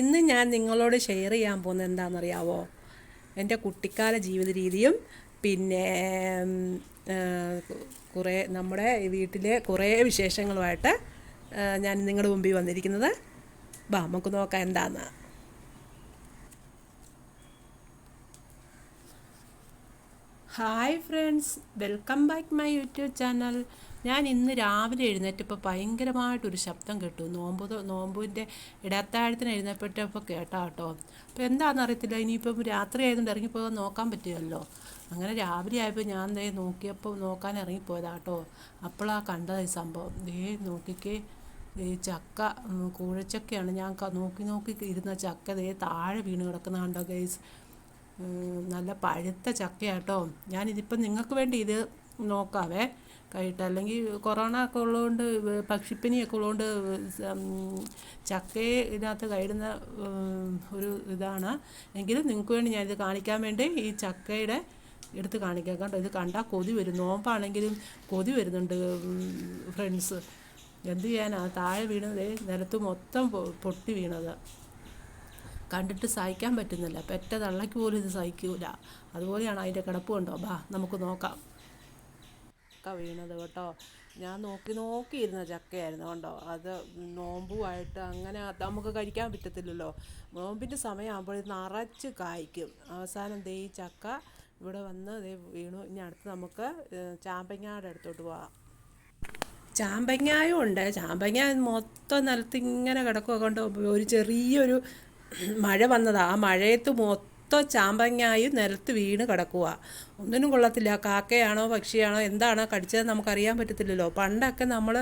ഇന്ന് ഞാൻ നിങ്ങളോട് ഷെയർ ചെയ്യാൻ പോകുന്നത് എന്താണെന്നറിയാവോ? എന്റെ കുട്ടിക്കാല ജീവിത രീതിയും പിന്നെ കുറേ നമ്മുടെ വീട്ടിലെ കുറേ വിശേഷങ്ങളുമായിട്ട് ഞാൻ നിങ്ങളുടെ മുമ്പിൽ വന്നിരിക്കുന്നത്. ബാ നമുക്ക് നോക്കാം എന്താന്ന്. Hi friends welcome back my YouTube channel. ഞാൻ ഇന്ന് രാവിലെ എഴുന്നേറ്റപ്പോൾ ഭയങ്കരമായിട്ടൊരു ശബ്ദം കേട്ടു. നോമ്പ് നോമ്പിന്റെ ഇടത്താഴത്തിന് എഴുന്നേറ്റപ്പോൾ കേട്ടാ കേട്ടോ. അപ്പോൾ എന്താണെന്ന് അറിയത്തില്ല ഇനിയിപ്പം രാത്രി ആയതുകൊണ്ട് ഇറങ്ങിപ്പോകാൻ നോക്കാൻ പറ്റുമല്ലോ. അങ്ങനെ രാവിലെ ആയപ്പോൾ ഞാൻ ദേ നോക്കിയപ്പോൾ നോക്കാൻ ഇറങ്ങിപ്പോയതാ കേട്ടോ. അപ്പോഴാണ് കണ്ടത് ഈ സംഭവം. ദേ നോക്കിക്കേ ഈ ചക്ക കൂഴച്ചക്കയാണ്. ഞാൻ നോക്കി നോക്കി ഇരുന്ന ചക്ക ദേ താഴെ വീണ് കിടക്കുന്ന കണ്ടോ ഗൈസ്? നല്ല പഴുത്ത ചക്കയാട്ടോ. ഞാനിതിപ്പം നിങ്ങൾക്ക് വേണ്ടി ഇത് നോക്കാവേ. കഴിട്ട് അല്ലെങ്കിൽ കൊറോണ ഒക്കെ ഉള്ളതുകൊണ്ട് പക്ഷിപ്പനിയൊക്കെ ഉള്ളതുകൊണ്ട് ചക്കയെ ഇതിനകത്ത് കയറുന്ന ഒരു ഇതാണ്. എങ്കിലും നിങ്ങൾക്ക് വേണ്ടി ഞാനിത് കാണിക്കാൻ വേണ്ടി ഈ ചക്കയുടെ എടുത്ത് കാണിക്കാം. കേട്ടോ ഇത് കണ്ടാൽ കൊതി വരും. നോമ്പാണെങ്കിലും കൊതി വരുന്നുണ്ട് ഫ്രണ്ട്സ് എന്ത് ചെയ്യാനാണ് താഴെ വീണത് നിലത്ത് മൊത്തം പൊട്ടി വീണത്. കണ്ടിട്ട് സഹിക്കാൻ പറ്റുന്നില്ല. പെറ്റ തള്ളയ്ക്ക് പോലും ഇത് സഹിക്കൂല. അതുപോലെയാണ് അതിന്റെ കിടപ്പ് കണ്ടോ ബാ നമുക്ക് നോക്കാം. ചക്ക വീണത് കേട്ടോ. ഞാൻ നോക്കി നോക്കിയിരുന്ന ചക്കയായിരുന്നു കണ്ടോ. അത് നോമ്പുമായിട്ട് അങ്ങനെ നമുക്ക് കഴിക്കാൻ പറ്റത്തില്ലല്ലോ. നോമ്പിന്റെ സമയമാകുമ്പോൾ ഇത് നിറച്ച് കായ്ക്കും. അവസാനം ദേ ഈ ചക്ക ഇവിടെ വന്ന് ദേ വീണു. ഇനി അടുത്ത് നമുക്ക് ചാമ്പങ്ങാടെ അടുത്തോട്ട് പോവാം. ചാമ്പങ്ങായും ഉണ്ട്. ചാമ്പങ്ങ മൊത്തം നിലത്ത് ഇങ്ങനെ കിടക്കുക കൊണ്ട്. ഒരു ചെറിയൊരു മഴ വന്നതാ. ആ മഴയത്ത് മൊത്തം ചാമ്പങ്ങായും നിലത്ത് വീണ് കിടക്കുക ഒന്നിനും കൊള്ളത്തില്ല. കാക്കയാണോ പക്ഷിയാണോ എന്താണോ കടിച്ചത് നമുക്കറിയാൻ പറ്റത്തില്ലല്ലോ. പണ്ടൊക്കെ നമ്മൾ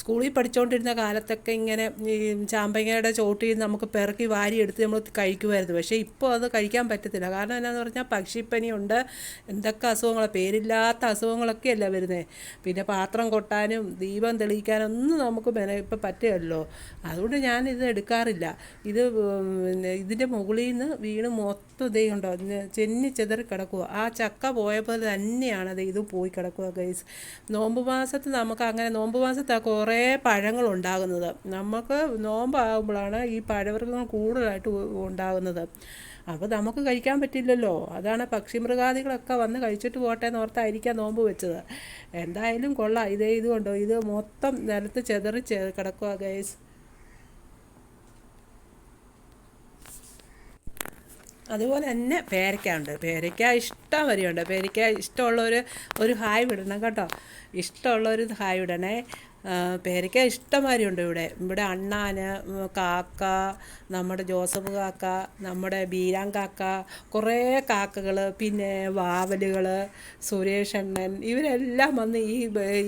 സ്കൂളിൽ പഠിച്ചുകൊണ്ടിരുന്ന കാലത്തൊക്കെ ഇങ്ങനെ ഈ ചാമ്പങ്ങയുടെ ചോട്ടിൽ നമുക്ക് പിറക്കി വാരി എടുത്ത് നമ്മൾ കഴിക്കുമായിരുന്നു. പക്ഷേ ഇപ്പോൾ അത് കഴിക്കാൻ പറ്റത്തില്ല. കാരണം എന്നാന്ന് പറഞ്ഞാൽ പക്ഷിപ്പനിയുണ്ട്. എന്തൊക്കെ അസുഖങ്ങൾ പേരില്ലാത്ത അസുഖങ്ങളൊക്കെയല്ല വരുന്നത് പിന്നെ പാത്രം കൊട്ടാനും ദീപം തെളിയിക്കാനൊന്നും നമുക്ക് മെന ഇപ്പം പറ്റുമല്ലോ അതുകൊണ്ട് ഞാൻ ഇത് എടുക്കാറില്ല ഇത് ഇതിന്റെ മുകളിൽ നിന്ന് വീണ് മൊത്തം ഇതേ ഉണ്ടോ? ചെന്നി ചെതറി കിടക്കുക ആ ചക്ക പോയപ്പോൾ തന്നെയാണ് അത് ഇത് പോയി കിടക്കുക ഗൈസ് നോമ്പ് മാസത്ത് നമുക്ക് അങ്ങനെ നോമ്പ് മാസത്താണ് കുറേ പഴങ്ങൾ ഉണ്ടാകുന്നത് നമുക്ക് നോമ്പാകുമ്പോഴാണ് ഈ പഴവർഗങ്ങൾ കൂടുതലായിട്ട് ഉണ്ടാകുന്നത്. അപ്പോൾ നമുക്ക് കഴിക്കാൻ പറ്റില്ലല്ലോ. അതാണ് പക്ഷി പക്ഷിമൃഗാദികളൊക്കെ വന്ന് കഴിച്ചിട്ട് പോട്ടെ എന്ന് ഓർത്തായിരിക്കാം നോമ്പ് വെച്ചത്. എന്തായാലും കൊള്ളാം. ഇതേ ഇതുകൊണ്ടോ ഇത് മൊത്തം നിലത്ത് ചെതറി കിടക്കുക ഗൈസ് അതുപോലെ തന്നെ പേരയ്ക്ക ഉണ്ട് പേരയ്ക്ക ഇഷ്ടം വരെയുണ്ട്. പേരയ്ക്ക ഇഷ്ടമുള്ളവർ ഒരു ഹായ് വിടണം കേട്ടോ. ഇഷ്ടമുള്ളവർ ഹായ് വിടണേ. പേരയ്ക്ക ഉണ്ട് ഇവിടെ. ഇവിടെ അണ്ണാന് കാക്ക നമ്മുടെ ജോസഫ് കാക്ക നമ്മുടെ ബീരാൻ കാക്ക കുറേ കാക്കകൾ പിന്നെ വാവലുകൾ സുരേഷ് അണ്ണൻ ഇവരെല്ലാം വന്ന് ഈ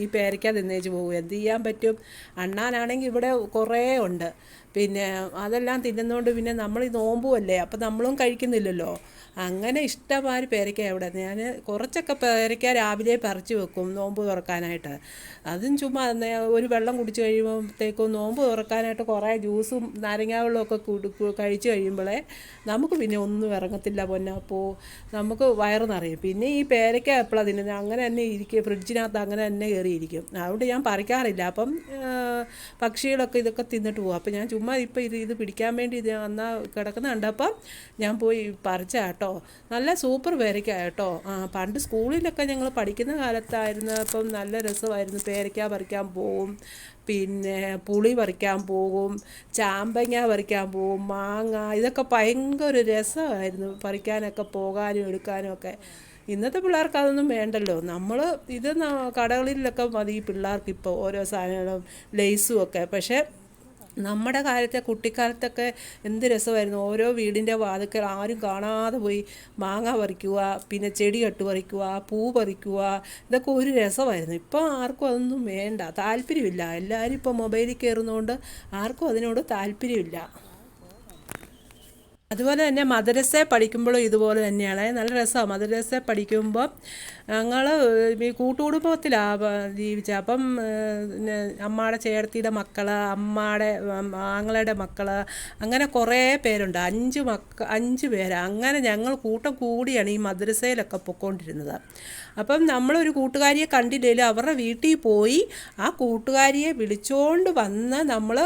ഈ പേരയ്ക്ക തിന്നേച്ച് പോകും. എന്ത് ചെയ്യാൻ പറ്റും? അണ്ണാനാണെങ്കിൽ ഇവിടെ കുറേ ഉണ്ട്. പിന്നെ അതെല്ലാം തിന്നുന്നതുകൊണ്ട് പിന്നെ നമ്മൾ ഈ നോമ്പുമല്ലേ അപ്പം നമ്മളും കഴിക്കുന്നില്ലല്ലോ. അങ്ങനെ ഇഷ്ടമാതിരി പേരയ്ക്ക ഇവിടെ ഞാൻ കുറച്ചൊക്കെ പേരയ്ക്ക രാവിലെ പറിച്ചു വെക്കും നോമ്പ് തുറക്കാനായിട്ട്. അതും ചുമ്മാ ഒരു വെള്ളം കുടിച്ച് കഴിയുമ്പോഴത്തേക്കും നോമ്പ് തുറക്കാനായിട്ട് കുറേ ജ്യൂസും നാരങ്ങാ വെള്ളമൊക്കെ കഴിച്ചു കഴിയുമ്പോഴേ നമുക്ക് പിന്നെ ഒന്നും ഇറങ്ങത്തില്ല പൊന്നപ്പോ നമുക്ക് വയറ് നിറയും. പിന്നെ ഈ പേരയ്ക്ക എപ്പോഴാണ് തിന്നുന്നത്? അങ്ങനെ തന്നെ ഇരിക്കും ഫ്രിഡ്ജിനകത്ത് അങ്ങനെ തന്നെ കയറിയിരിക്കും. അതുകൊണ്ട് ഞാൻ പറിക്കാറില്ല. അപ്പം പക്ഷികളൊക്കെ ഇതൊക്കെ തിന്നിട്ട് പോകും അപ്പം ഞാൻ ചുമ്മാ ഇപ്പം ഇത് ഇത് പിടിക്കാൻ വേണ്ടി ഇത് അന്നാ കിടക്കുന്ന കണ്ടപ്പം ഞാൻ പോയി പറിച്ച കേട്ടോ നല്ല സൂപ്പർ പേരയ്ക്ക കേട്ടോ ആ പണ്ട് സ്കൂളിലൊക്കെ ഞങ്ങൾ പഠിക്കുന്ന കാലത്തായിരുന്നു അപ്പം നല്ല രസമായിരുന്നു. പേരയ്ക്ക പറിക്കാൻ പോവും പിന്നെ പുളി പറിക്കാൻ പോകും ചാമ്പങ്ങ പറിക്കാൻ പോകും മാങ്ങ ഇതൊക്കെ ഭയങ്കര രസമായിരുന്നു പറിക്കാനൊക്കെ പോകാനും എടുക്കാനും ഒക്കെ. ഇന്നത്തെ പിള്ളേർക്ക് അതൊന്നും വേണ്ടല്ലോ. നമ്മൾ ഇത് കടകളിലൊക്കെ മതി പിള്ളേർക്ക് ഇപ്പോൾ ഓരോ സാധനങ്ങളും ലേസും ഒക്കെ. പക്ഷേ നമ്മുടെ കാലത്തെ കുട്ടിക്കാലത്തൊക്കെ എന്ത് രസമായിരുന്നു. ഓരോ വീടിന്റെ വാതിക്കൽ ആരും കാണാതെ പോയി മാങ്ങ പറിക്കുക പിന്നെ ചെടി കെട്ട് പറിക്കുക പൂ പറിക്കുക ഇതൊക്കെ ഒരു രസമായിരുന്നു. ഇപ്പോൾ ആർക്കും അതൊന്നും വേണ്ട. താല്പര്യമില്ല. എല്ലാവരും ഇപ്പോൾ മൊബൈലിൽ കയറുന്നതുകൊണ്ട് ആർക്കും അതിനോട് താല്പര്യമില്ല. അതുപോലെ തന്നെ മദ്രസ പഠിക്കുമ്പോഴും ഇതുപോലെ തന്നെയാണ്. നല്ല രസമാണ് മദ്രസ പഠിക്കുമ്പോൾ ഞങ്ങൾ ഈ കൂട്ടുകുടുംബത്തിലാണ് ജീവിച്ച അപ്പം പിന്നെ അമ്മയുടെ ചേർത്തിയുടെ മക്കൾ അമ്മയുടെ ആങ്ങളയുടെ മക്കൾ അങ്ങനെ കുറേ പേരുണ്ട്. അഞ്ച് മക്ക അഞ്ച് പേര്. അങ്ങനെ ഞങ്ങൾ കൂട്ടം കൂടിയാണ് ഈ മദ്രസയിലൊക്കെ പൊയ്ക്കൊണ്ടിരുന്നത് അപ്പം നമ്മളൊരു കൂട്ടുകാരിയെ കണ്ടില്ലെങ്കിലും അവരുടെ വീട്ടിൽ പോയി ആ കൂട്ടുകാരിയെ വിളിച്ചുകൊണ്ട് വന്ന് നമ്മൾ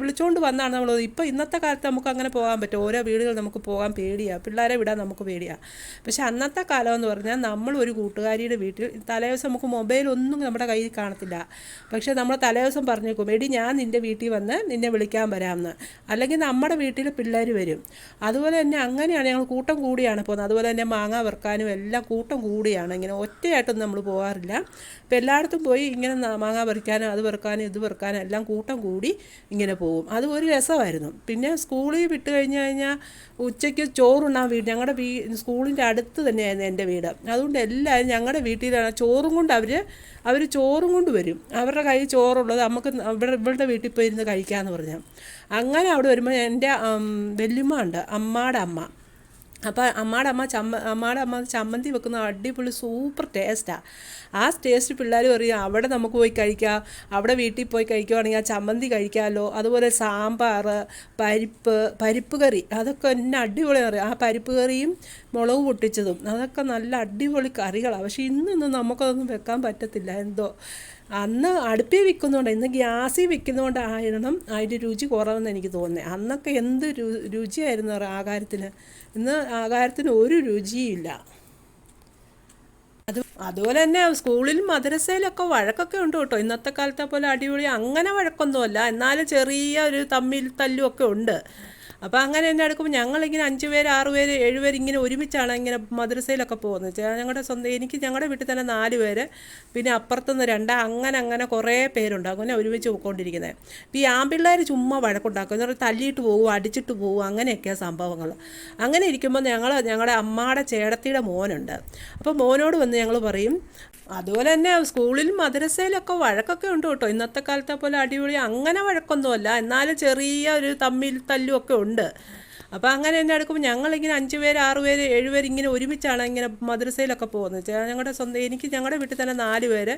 വിളിച്ചുകൊണ്ട് വന്നാണ് നമ്മൾ ഇപ്പോൾ ഇന്നത്തെ കാലത്ത് നമുക്ക് അങ്ങനെ പോകാൻ പറ്റും ഓരോ വീടുകൾ നമുക്ക് പോകാൻ പേടിയാണ് പിള്ളേരെ വിടാൻ നമുക്ക് പേടിയാണ് പക്ഷെ അന്നത്തെ കാലം എന്ന് പറഞ്ഞാൽ നമ്മൾ ഒരു കൂട്ടുകാരിയുടെ വീട്ടിൽ തലേദിവസം നമുക്ക് മൊബൈലൊന്നും നമ്മുടെ കയ്യിൽ കാണത്തില്ല. പക്ഷേ നമ്മൾ തലേദിവസം പറഞ്ഞേക്കും എടി ഞാൻ നിന്റെ വീട്ടിൽ വന്ന് നിന്നെ വിളിക്കാൻ വരാമെന്ന്. അല്ലെങ്കിൽ നമ്മുടെ വീട്ടിൽ പിള്ളേർ വരും. അതുപോലെ തന്നെ അങ്ങനെയാണ് ഞങ്ങൾ കൂട്ടം കൂടിയാണ് പോകുന്നത്. അതുപോലെ തന്നെ മാങ്ങ വെറുക്കാനും എല്ലാം കൂട്ടം കൂടിയാണ് ഒറ്റയായിട്ടൊന്നും നമ്മൾ പോകാറില്ല അപ്പം എല്ലായിടത്തും പോയി ഇങ്ങനെ മാങ്ങ പറിക്കാനും അത് പെറുക്കാനും ഇത് പെറുക്കാനും എല്ലാം കൂട്ടം കൂടി ഇങ്ങനെ പോകും അത് ഒരു രസമായിരുന്നു. പിന്നെ സ്കൂളിൽ വിട്ട് കഴിഞ്ഞ് കഴിഞ്ഞാൽ ഉച്ചയ്ക്ക് ചോറുണ്ണാൻ വീട് ഞങ്ങളുടെ വീ സ്കൂളിന്റെ അടുത്ത് തന്നെയായിരുന്നു എന്റെ വീട്. അതുകൊണ്ട് എല്ലാവരും ഞങ്ങളുടെ വീട്ടിലാണ് ചോറും കൊണ്ട് അവർ അവർ ചോറും കൊണ്ട് വരും. അവരുടെ കയ്യിൽ ചോറുള്ളത് നമുക്ക് ഇവിടെ ഇവളുടെ വീട്ടിൽ പോയിരുന്ന് കഴിക്കാമെന്ന് പറഞ്ഞു. അങ്ങനെ അവിടെ വരുമ്പോൾ എന്റെ വല്യമ്മ ഉണ്ട്. അമ്മയുടെ അമ്മ. അപ്പോൾ അമ്മയുടെ അമ്മ ചമ്മ അമ്മയുടെ അമ്മ ചമ്മന്തി വെക്കുന്ന അടിപൊളി സൂപ്പർ ടേസ്റ്റാണ് ആ ടേസ്റ്റ് പിള്ളേർ പറയും അവിടെ നമുക്ക് പോയി കഴിക്കാം അവിടെ വീട്ടിൽ പോയി കഴിക്കുവാണെങ്കിൽ ആ ചമ്മന്തി കഴിക്കാമല്ലോ അതുപോലെ സാമ്പാർ പരിപ്പ് പരിപ്പ് കറി അതൊക്കെ എന്നെ അടിപൊളി അറിയാം ആ പരിപ്പ് കറിയും മുളക് പൊട്ടിച്ചതും അതൊക്കെ നല്ല അടിപൊളി കറികളാണ് പക്ഷേ ഇന്നൊന്നും നമുക്കതൊന്നും വെക്കാൻ പറ്റത്തില്ല എന്തോ. അന്ന് അടുപ്പിൽ വിൽക്കുന്നതുകൊണ്ട് ഇന്ന് ഗ്യാസിൽ വിൽക്കുന്നതുകൊണ്ട് ആയിരണം അതിന്റെ രുചി കുറവെന്ന് എനിക്ക് തോന്നുന്നത് അന്നൊക്കെ എന്ത് രു രുചിയായിരുന്നു ആകാരത്തിന് ഇന്ന് ആകാരത്തിന് ഒരു രുചിയില്ല. അത് അതുപോലെ തന്നെ സ്കൂളിലും മദ്രസയിലൊക്കെ വഴക്കൊക്കെ ഉണ്ട് കേട്ടോ. ഇന്നത്തെ കാലത്തെ പോലെ അടിപൊളി അങ്ങനെ വഴക്കൊന്നുമല്ല. എന്നാലും ചെറിയ ഒരു തമ്മിൽ തല്ലുമൊക്കെ ഉണ്ട്. അപ്പോൾ അങ്ങനെ തന്നെ എടുക്കുമ്പോൾ ഞങ്ങളിങ്ങനെ അഞ്ച് പേര് ആറ് പേര് ഏഴ് പേര് ഇങ്ങനെ ഒരുമിച്ചാണ് ഇങ്ങനെ മദ്രസയിലൊക്കെ പോകുന്നത്. ഞങ്ങളുടെ സ്വന്തം എനിക്ക് ഞങ്ങളുടെ വീട്ടിൽ തന്നെ നാല് പേര് പിന്നെ അപ്പുറത്തുനിന്ന് രണ്ട് അങ്ങനെ അങ്ങനെ കുറേ പേരുണ്ട്. അങ്ങനെ ഒരുമിച്ച് പോയിക്കൊണ്ടിരിക്കുന്നത് ഇപ്പോൾ ഈ ആൺപിള്ളേർ ചുമ്മാ വഴക്കുണ്ടാക്കും. എന്ന് പറഞ്ഞാൽ തല്ലിയിട്ട് പോകും അടിച്ചിട്ട് പോകും അങ്ങനെയൊക്കെയാണ് സംഭവങ്ങൾ അങ്ങനെ ഇരിക്കുമ്പോൾ ഞങ്ങൾ ഞങ്ങളുടെ അമ്മയുടെ ചേടത്തിയുടെ മോനുണ്ട്. അപ്പോൾ മോനോട് വന്ന് ഞങ്ങൾ പറയും അതുപോലെ തന്നെ സ്കൂളിലും മദ്രസയിലൊക്കെ വഴക്കൊക്കെ ഉണ്ട് കേട്ടോ. ഇന്നത്തെ കാലത്തെ പോലെ അടിപൊളി അങ്ങനെ വഴക്കൊന്നുമല്ല. എന്നാലും ചെറിയ ഒരു തമ്മിൽ തല്ലും ഒക്കെ ഉണ്ട്. അപ്പോൾ അങ്ങനെ തന്നെ എടുക്കുമ്പോൾ ഞങ്ങളിങ്ങനെ അഞ്ച് പേര് ആറ് പേര് ഏഴ് പേര് ഇങ്ങനെ ഒരുമിച്ചാണ് ഇങ്ങനെ മദ്രസയിലൊക്കെ പോകുന്നത്. ഞങ്ങളുടെ സ്വന്തം എനിക്ക് ഞങ്ങളുടെ വീട്ടിൽ തന്നെ നാല് പേര്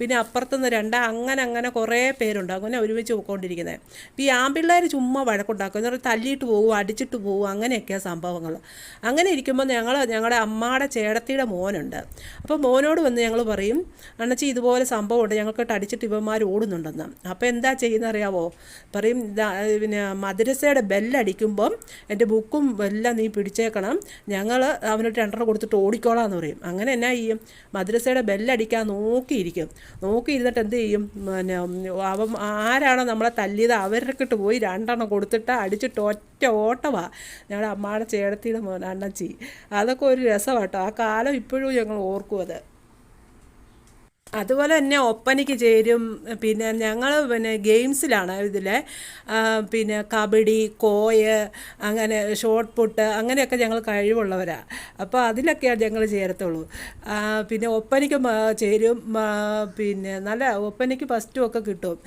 പിന്നെ അപ്പുറത്തുനിന്ന് രണ്ട് അങ്ങനെ അങ്ങനെ കുറേ പേരുണ്ട്. അങ്ങനെ ഒരുമിച്ച് പോയിക്കൊണ്ടിരിക്കുന്നത് അപ്പോൾ ഈ ആൺപിള്ളേർ ചുമ്മാ വഴക്കുണ്ടാക്കും. എന്ന് പറഞ്ഞാൽ തല്ലിയിട്ട് പോകും അടിച്ചിട്ട് പോകും അങ്ങനെയൊക്കെയാണ് സംഭവങ്ങൾ അങ്ങനെ ഇരിക്കുമ്പോൾ ഞങ്ങൾ ഞങ്ങളുടെ അമ്മയുടെ ചേടത്തിയുടെ മോനുണ്ട്. അപ്പോൾ മോനോട് വന്ന് ഞങ്ങൾ പറയും അണച്ചി ഇതുപോലെ സംഭവമുണ്ട്. ഞങ്ങൾക്കിട്ട് അടിച്ചിട്ട് ഇവന്മാർ ഓടുന്നുണ്ടെന്ന്. അപ്പോൾ എന്താ ചെയ്യുന്ന അറിയാവോ പറയും പിന്നെ മദ്രസയുടെ ബെല്ലടിക്കുമ്പം എന്റെ ബുക്കും എല്ലാം നീ പിടിച്ചേക്കണം. ഞങ്ങൾ അവനൊരു രണ്ടെണ്ണം കൊടുത്തിട്ട് ഓടിക്കോളാം എന്ന് പറയും. അങ്ങനെ എന്നാ ചെയ്യും? മദ്രസയുടെ ബെല്ലടിക്കാൻ നോക്കിയിരിക്കും. നോക്കിയിരുന്നിട്ട് എന്ത് ചെയ്യും? പിന്നെ അവൻ ആരാണോ നമ്മളെ തല്ലിയത് അവരൊക്കെ പോയി രണ്ടെണ്ണം കൊടുത്തിട്ട് അടിച്ചിട്ട് ഒറ്റ ഓട്ടമാണ് ഞങ്ങളുടെ അമ്മയുടെ ചേടത്തിയുടെ മോൻ അണ്ണച്ചി. അതൊക്കെ ഒരു രസമാട്ടോ ആ കാലം ഇപ്പോഴും ഞങ്ങൾ ഓർക്കും അത്. അതുപോലെ തന്നെ ഒപ്പനയ്ക്ക് ചേരും. പിന്നെ ഞങ്ങൾ പിന്നെ ഗെയിംസിലാണ് ഇതിൽ പിന്നെ കബഡി കോയ് അങ്ങനെ ഷോട്ട് പുട്ട് അങ്ങനെയൊക്കെ ഞങ്ങൾ കഴിവുള്ളവരാണ് അപ്പോൾ അതിലൊക്കെയാണ് ഞങ്ങൾ ചേരത്തുള്ളൂ. പിന്നെ ഒപ്പനയ്ക്ക് ചേരും. പിന്നെ നല്ല ഒപ്പനയ്ക്ക് ഫസ്റ്റും ഒക്കെ കിട്ടും.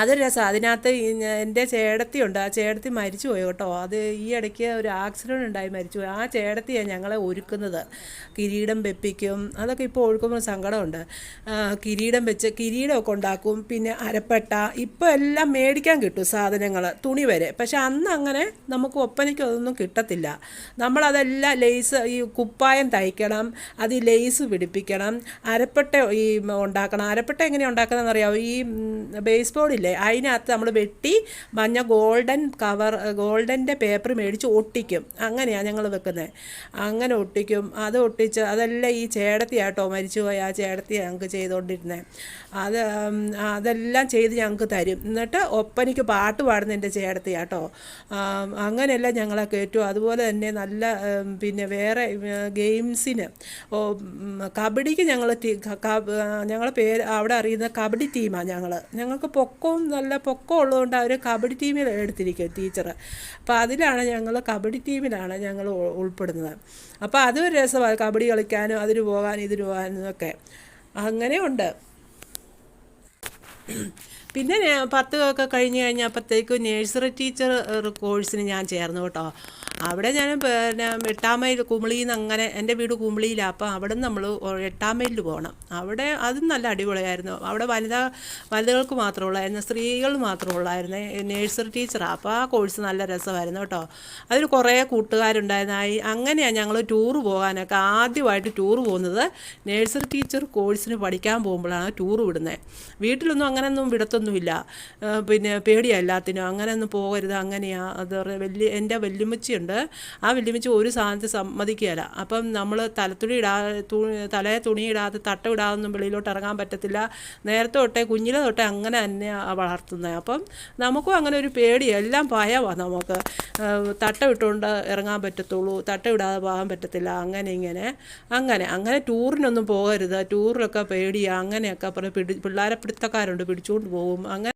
അതൊരു രസം. അതിനകത്ത് എന്റെ ചേടത്തി എന്റെ ചേടത്തിയുണ്ട് ആ ചേടത്തി മരിച്ചു പോയി കേട്ടോ. അത് ഈ ഇടയ്ക്ക് ഒരു ആക്സിഡന്റ് ഉണ്ടായി മരിച്ചു പോയി. ആ ചേടത്തിയാണ് ഞങ്ങളെ ഒരുക്കുന്നത്. കിരീടം വെപ്പിക്കും. അതൊക്കെ ഇപ്പോൾ ഒഴുക്കുമ്പോൾ സങ്കടമുണ്ട്. കിരീടം വെച്ച് കിരീടമൊക്കെ ഉണ്ടാക്കും. പിന്നെ അരപ്പട്ട. ഇപ്പോൾ എല്ലാം മേടിക്കാൻ കിട്ടും സാധനങ്ങൾ തുണി വരെ. പക്ഷെ അന്ന് അങ്ങനെ നമുക്ക് ഒപ്പനയ്ക്ക് അതൊന്നും കിട്ടത്തില്ല. നമ്മളതെല്ലാം ലെയ്സ് ഈ കുപ്പായം തയ്ക്കണം. അത് ലേസ് പിടിപ്പിക്കണം. അരപ്പട്ട ഈ ഉണ്ടാക്കണം. അരപ്പട്ട എങ്ങനെ ഉണ്ടാക്കുന്നതെന്ന് അറിയാമോ ഈ ബേസ് ബോർഡില്ലേ അതിനകത്ത് നമ്മൾ വെട്ടി മഞ്ഞ ഗോൾഡൻ കവർ ഗോൾഡന്റെ പേപ്പർ മേടിച്ച് ഒട്ടിക്കും. അങ്ങനെയാണ് ഞങ്ങൾ വെക്കുന്നത് അങ്ങനെ ഒട്ടിക്കും. അത് ഒട്ടിച്ച് അതെല്ലാം ഈ ചേടത്തിയാട്ടോ മരിച്ചുപോയി ആ ചേടത്തി ഞങ്ങൾക്ക് ചെയ്തുകൊണ്ടിരുന്നത് അത് അതെല്ലാം ചെയ്ത് ഞങ്ങൾക്ക് തരും. എന്നിട്ട് ഒപ്പനയ്ക്ക് പാട്ട് പാടുന്ന എന്റെ ചേടത്തിയാട്ടോ. അങ്ങനെയെല്ലാം ഞങ്ങളെ കയറ്റും. അതുപോലെ തന്നെ നല്ല പിന്നെ വേറെ ഗെയിംസിന്. കബഡിക്ക് ഞങ്ങൾ ഞങ്ങളെ പേര് അവിടെ അറിയുന്ന കബഡി ടീമാണ് ഞങ്ങൾ ഞങ്ങൾക്ക് പൊക്കവും നല്ല പൊക്കം ഉള്ളതുകൊണ്ട് അവർ കബഡി ടീമിൽ എടുത്തിരിക്കും ടീച്ചർ അപ്പോൾ അതിലാണ് ഞങ്ങൾ കബഡി ടീമിലാണ് ഞങ്ങൾ ഉൾപ്പെടുന്നത്. അപ്പോൾ അതൊരു രസമാണ് കബഡി കളിക്കാനും അതിന് പോകാനും ഇതിന് പോകാനും ഒക്കെ. അങ്ങനെയുണ്ട്. പിന്നെ പത്ത് ഒക്കെ കഴിഞ്ഞ് കഴിഞ്ഞപ്പോഴത്തേക്കും നേഴ്സറി ടീച്ചർ കോഴ്സിന് ഞാൻ ചേർന്നു കേട്ടോ. അവിടെ ഞാൻ പിന്നെ എട്ടാം മൈൽ കുമിളിയിൽ നിന്ന് അങ്ങനെ എന്റെ വീട് കുമിളിയിലാണ് അപ്പോൾ അവിടെ നിന്ന് നമ്മൾ എട്ടാം മൈലിൽ പോകണം അവിടെ അതും നല്ല അടിപൊളിയായിരുന്നു. അവിടെ വനിതാ വനിതകൾക്ക് മാത്രമുള്ളായിരുന്നു സ്ത്രീകൾ മാത്രമുള്ളായിരുന്നു നേഴ്സറി ടീച്ചറാണ് അപ്പോൾ ആ കോഴ്സ് നല്ല രസമായിരുന്നു കേട്ടോ. അതിൽ കുറേ കൂട്ടുകാരുണ്ടായിരുന്നായി. അങ്ങനെയാണ് ഞങ്ങൾ ടൂർ പോകാനൊക്കെ ആദ്യമായിട്ട് ടൂർ പോകുന്നത്. നേഴ്സറി ടീച്ചർ കോഴ്സിന് പഠിക്കാൻ പോകുമ്പോഴാണ് ടൂർ വിടുന്നത്. വീട്ടിലൊന്നും അങ്ങനെയൊന്നും വിടത്തൊന്നുമില്ല ആ, പിന്നെ പേടിയാ എല്ലാത്തിനും. അങ്ങനെയൊന്നും പോകരുത് അങ്ങനെയാ. അത് വലിയ എന്റെ വല്യമ്മച്ചിയുണ്ട്. ആ വല്യമ്മച്ചി ഒരു സാധനത്തിൽ സമ്മതിക്കുകയില്ല. അപ്പം നമ്മൾ തലത്തുണി ഇടാ തലയെ തുണി ഇടാതെ തട്ട ഇടാതൊന്നും വെളിയിലോട്ട് ഇറങ്ങാൻ പറ്റത്തില്ല. നേരത്തെ തൊട്ടേ കുഞ്ഞിലെ തൊട്ടേ അങ്ങനെ തന്നെ വളർത്തുന്നത് അപ്പം നമുക്കും അങ്ങനെ ഒരു പേടി എല്ലാം ഭയമാണ് നമുക്ക്. തട്ട വിട്ടുകൊണ്ട് ഇറങ്ങാൻ പറ്റത്തുള്ളൂ. തട്ട ഇടാതെ പോകാൻ പറ്റത്തില്ല. അങ്ങനെ ഇങ്ങനെ. അങ്ങനെ. അങ്ങനെ ടൂറിനൊന്നും പോകരുത്. ടൂറിലൊക്കെ പേടിയാണ് അങ്ങനെയൊക്കെ പറഞ്ഞ് പിടി പിള്ളേരെ പിടുത്തക്കാരുണ്ട്. പിടിച്ചുകൊണ്ട് പോകും o mga